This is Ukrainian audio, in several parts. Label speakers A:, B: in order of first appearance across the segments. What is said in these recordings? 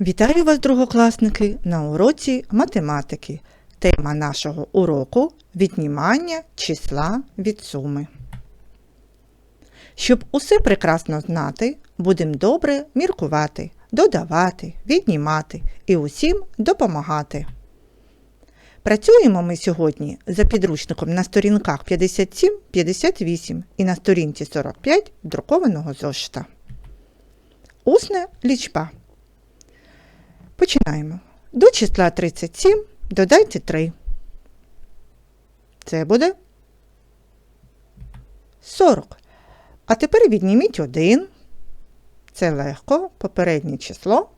A: Вітаю вас, другокласники, на уроці математики. Тема нашого уроку віднімання числа від суми. Щоб усе прекрасно знати, будемо добре міркувати, додавати, віднімати і усім допомагати. Працюємо ми сьогодні за підручником на сторінках 57-58 і на сторінці 45 друкованого зошита. Усна лічба. Починаємо. До числа 37 додайте 3. Це буде 40. А тепер відніміть 1. Це легко. Попереднє число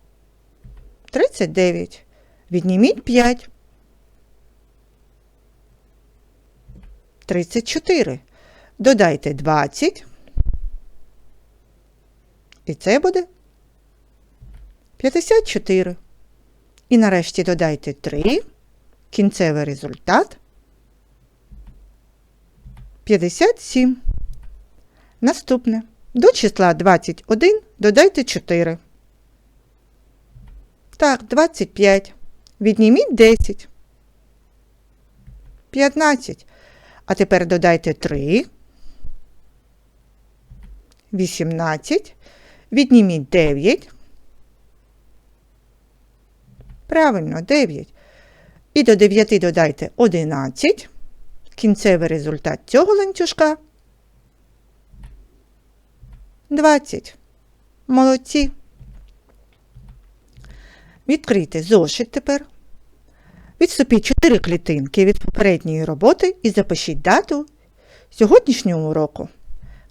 A: 39. Відніміть 5. 34. Додайте 20. І це буде 54. І нарешті додайте 3. Кінцевий результат 57. Наступне. До числа 21 додайте 4. Так, 25. Відніміть 10. 15. А тепер додайте 3. 18. Відніміть 9. Правильно, 9. І до 9 додайте 11. Кінцевий результат цього ланцюжка 20. Молодці. Відкрийте зошит тепер. Відступіть 4 клітинки від попередньої роботи і запишіть дату сьогоднішнього уроку.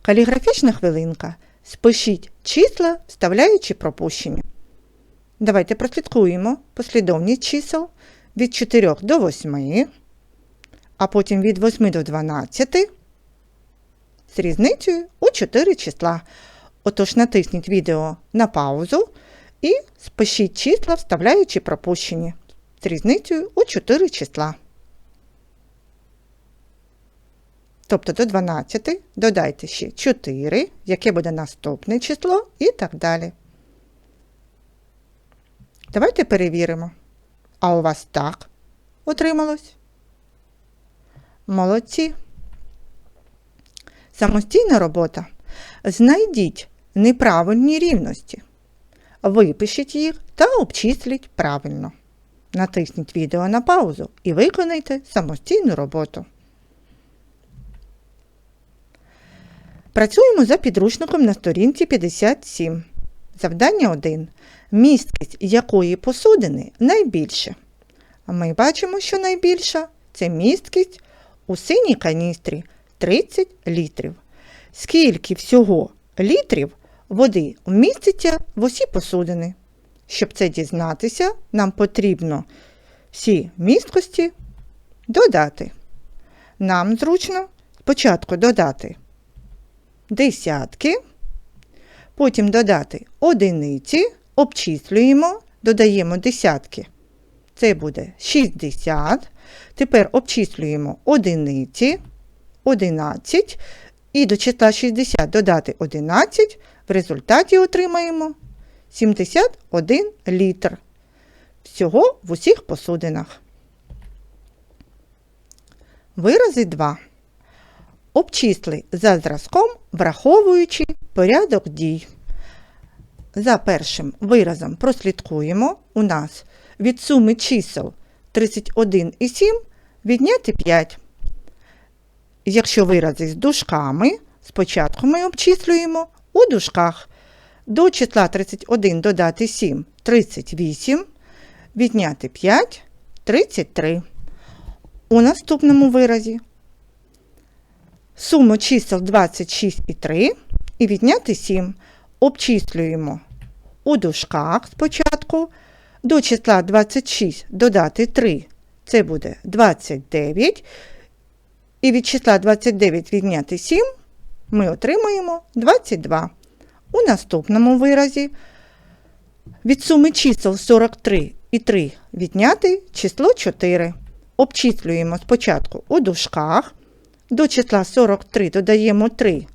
A: Каліграфічна хвилинка. Спишіть числа, вставляючи пропущені. Давайте прослідкуємо послідовність чисел від 4 до 8, а потім від 8 до 12 з різницею у 4 числа. Отож натисніть відео на паузу і спишіть числа, вставляючи пропущені з різницею у 4 числа. Тобто до 12 додайте ще 4, яке буде наступне число і так далі. Давайте перевіримо. А у вас так отрималось? Молодці. Самостійна робота. Знайдіть неправильні рівності. Випишіть їх та обчисліть правильно. Натисніть відео на паузу і виконайте самостійну роботу. Працюємо за підручником на сторінці 57. Завдання 1. Місткість якої посудини найбільше. Ми бачимо, що найбільша це місткість у синій каністрі 30 літрів. Скільки всього літрів води вміститься в усі посудини? Щоб це дізнатися, нам потрібно всі місткості додати. Нам зручно спочатку додати десятки, потім додати одиниці, обчислюємо, додаємо десятки. Це буде 60. Тепер обчислюємо одиниці, 11. І до числа 60 додати 11. В результаті отримаємо 71 літр. Всього в усіх посудинах. Вирази 2. Обчисли за зразком, враховуючи порядок дій. За першим виразом прослідкуємо у нас від суми чисел 31 і 7 відняти 5. Якщо вирази з дужками, спочатку ми обчислюємо у дужках. До числа 31 додати 7 38, відняти 5 33. У наступному виразі суму чисел 26 і 3 і відняти 7. Обчислюємо у дужках спочатку. До числа 26 додати 3, це буде 29. І від числа 29 відняти 7 ми отримаємо 22. У наступному виразі від суми чисел 43 і 3 відняти число 4. Обчислюємо спочатку у дужках. До числа 43 додаємо 3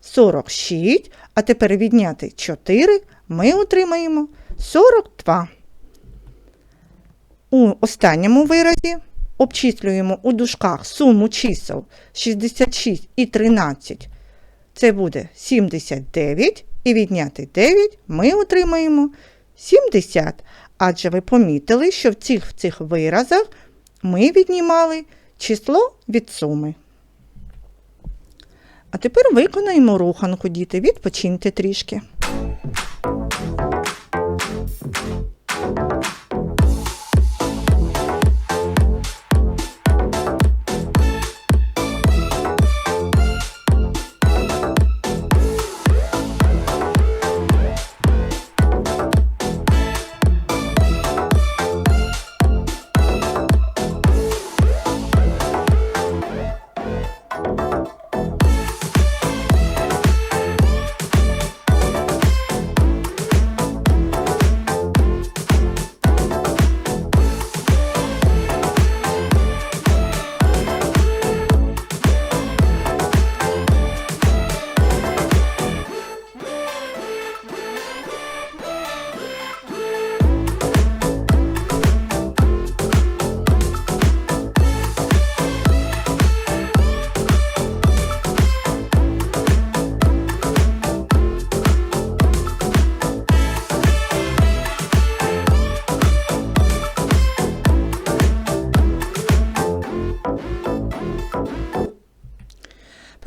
A: 46, а тепер відняти 4 ми отримаємо 42. У останньому виразі обчислюємо у дужках суму чисел 66 і 13. Це буде 79. І відняти 9 ми отримаємо 70. Адже ви помітили, що в цих, в цих виразах ми віднімали число від суми. А тепер виконаємо руханку, діти. Відпочиньте трішки.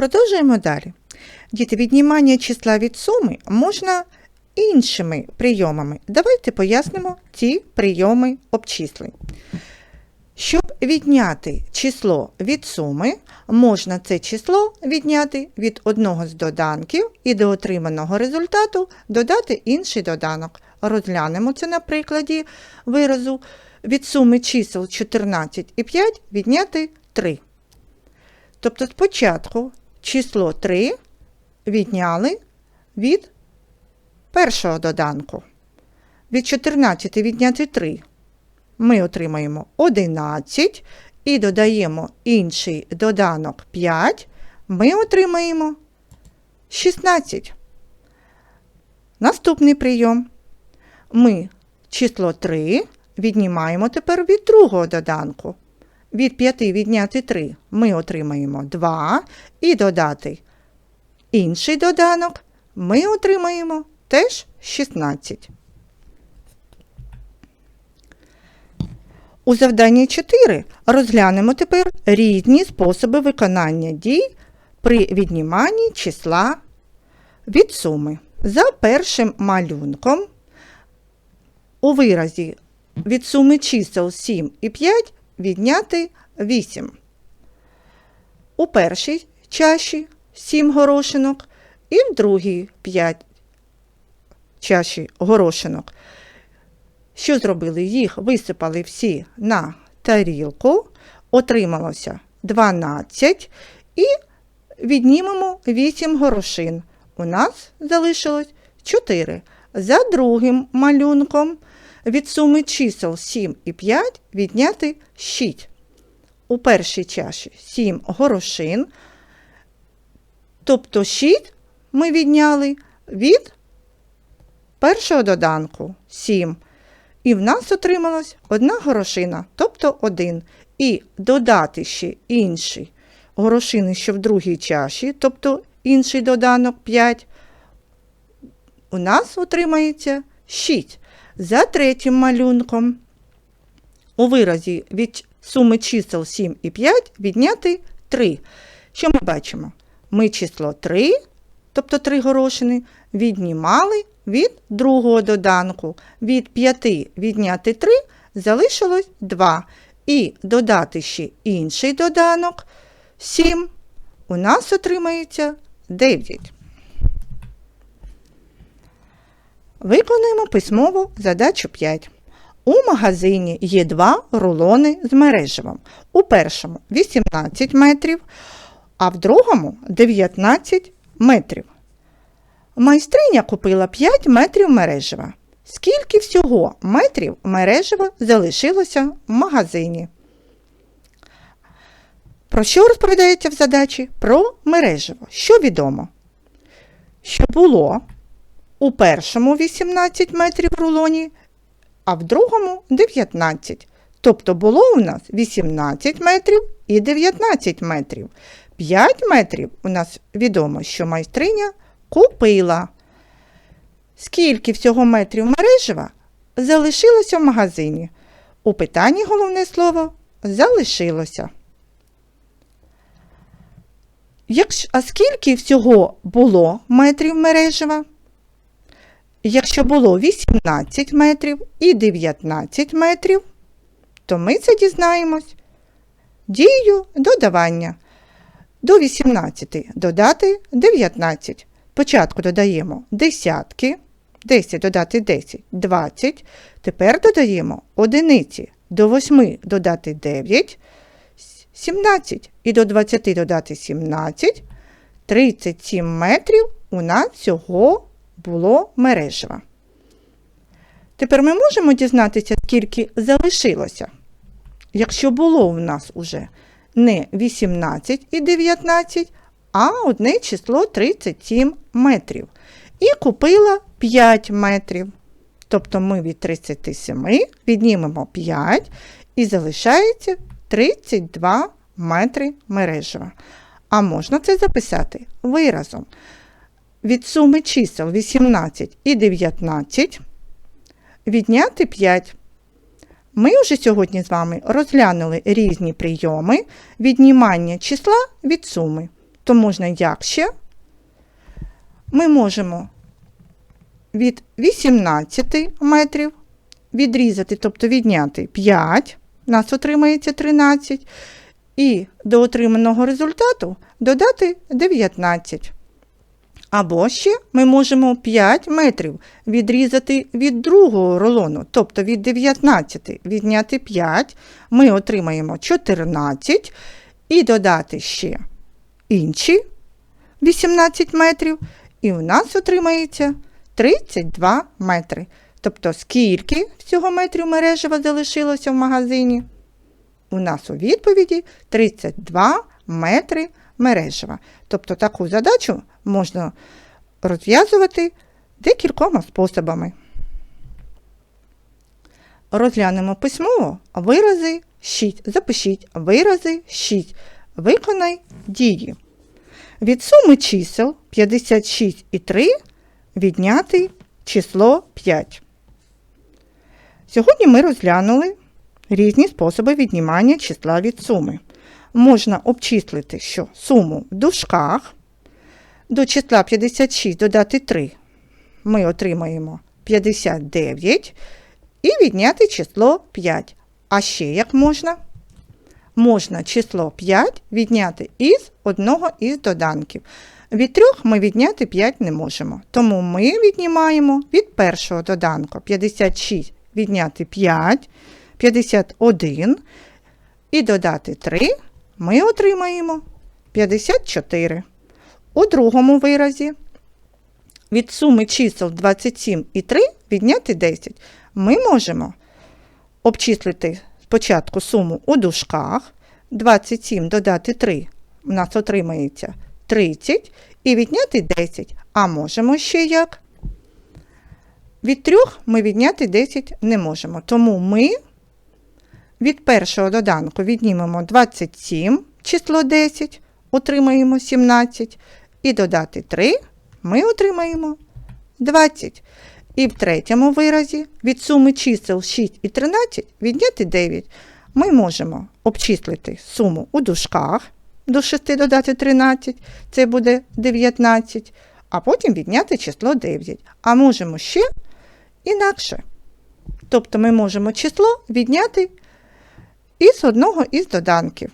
A: Продовжуємо далі. Діти, віднімання числа від суми можна іншими прийомами. Давайте пояснимо ці прийоми обчислень. Щоб відняти число від суми, можна це число відняти від одного з доданків і до отриманого результату додати інший доданок. Розглянемо це на прикладі виразу від суми чисел 14 і 5 відняти 3. Тобто спочатку число 3 відняли від першого доданку. Від 14 відняти 3 ми отримаємо 11 і додаємо інший доданок 5, ми отримаємо 16. Наступний прийом. Ми число 3 віднімаємо тепер від другого доданку. Від 5 відняти 3 ми отримаємо 2 і додати інший доданок ми отримаємо теж 16. У завданні 4 розглянемо тепер різні способи виконання дій при відніманні числа від суми. За першим малюнком у виразі від суми чисел 7 і 5 відняти 8. У першій чаші 7 горошинок і в другій 5 чаші горошинок. Що зробили? Їх висипали всі на тарілку, отрималося 12 і віднімемо 8 горошин. У нас залишилось 4. За другим малюнком від суми чисел 7 і 5 відняти 6. У першій чаші 7 горошин, тобто 6 ми відняли від першого доданку 7. І в нас отрималась одна горошина, тобто 1. І додати ще інші горошини, що в другій чаші, тобто інший доданок 5, у нас отримається 6. За третім малюнком у виразі від суми чисел 7 і 5 відняти 3. Що ми бачимо? Ми число 3, тобто 3 горошини, віднімали від другого доданку. Від 5 відняти 3 залишилось 2. І додати ще інший доданок 7. У нас отримається 9. Виконуємо письмову задачу 5. У магазині є два рулони з мереживом. У першому 18 метрів, а в другому 19 метрів. Майстриня купила 5 метрів мережива. Скільки всього метрів мережива залишилося в магазині? Про що розповідається в задачі? Про мереживо. Що відомо? Що було У першому 18 метрів в рулоні, а в другому 19. Тобто було у нас 18 метрів і 19 метрів. 5 метрів у нас відомо, що майстриня купила. Скільки всього метрів мережева залишилося в магазині? У питанні головне слово залишилося. Якщо, а скільки всього було метрів мережева? Якщо було 18 метрів і 19 метрів, то ми це дізнаємось дією додавання. До 18 додати 19. Спочатку додаємо десятки, 10 додати 10, 20. Тепер додаємо одиниці. До 8 додати 9, 17. І до 20 додати 17. 37 метрів у нас всього було мережева. Тепер ми можемо дізнатися, скільки залишилося. Якщо було у нас уже не 18 і 19, а одне число 37 метрів. І купила 5 метрів. Тобто ми від 37 віднімемо 5 і залишається 32 метри мережева. А можна це записати виразом. Від суми чисел 18 і 19 відняти 5. Ми вже сьогодні з вами розглянули різні прийоми віднімання числа від суми. То можна як ще? Ми можемо від 18 метрів відрізати, тобто відняти 5, у нас отримається 13, і до отриманого результату додати 19. Або ще ми можемо 5 метрів відрізати від другого рулону, тобто від 19 відняти 5, ми отримаємо 14 і додати ще інші 18 метрів, і у нас отримається 32 метри. Тобто, скільки всього метрів мережева залишилося в магазині? У нас у відповіді 32 метри мережева. Тобто таку задачу можна розв'язувати декількома способами. Розглянемо письмово вирази 6. Запишіть вирази 6. Виконай дії. Від суми чисел 56 і 3 відняти число 5. Сьогодні ми розглянули різні способи віднімання числа від суми. Можна обчислити, що суму в дужках до числа 56 додати 3 ми отримаємо 59 і відняти число 5. А ще як можна? Можна число 5 відняти із одного із доданків. Від трьох ми відняти 5 не можемо. Тому ми віднімаємо від першого доданку 56 відняти 5, 51 і додати 3 ми отримаємо 54. У другому виразі від суми чисел 27 і 3 відняти 10. Ми можемо обчислити спочатку суму у дужках. 27 додати 3 у нас отримається 30 і відняти 10. А можемо ще як? Від 3 ми відняти 10 не можемо. Тому ми від першого доданку віднімемо 27 число 10, отримаємо 17. І додати 3 ми отримаємо 20. І в третьому виразі від суми чисел 6 і 13 відняти 9. Ми можемо обчислити суму у дужках до 6 додати 13, це буде 19, а потім відняти число 9. А можемо ще інакше. Тобто ми можемо число відняти із одного із доданків.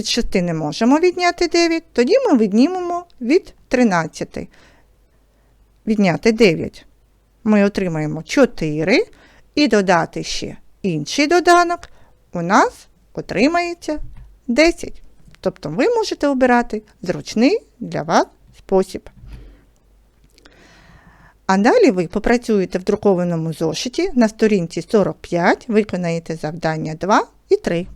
A: Від 6 не можемо відняти 9, тоді ми віднімемо від 13. Відняти 9. Ми отримаємо 4 і додати ще інший доданок. У нас отримається 10. Тобто ви можете обирати зручний для вас спосіб. А далі ви попрацюєте в друкованому зошиті на сторінці 45, виконаєте завдання 2 і 3.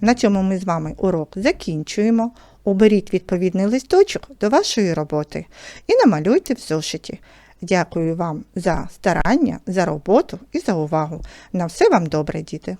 A: На цьому ми з вами урок закінчуємо. Оберіть відповідний листочок до вашої роботи і намалюйте в зошиті. Дякую вам за старання, за роботу і за увагу. На все вам добре, діти!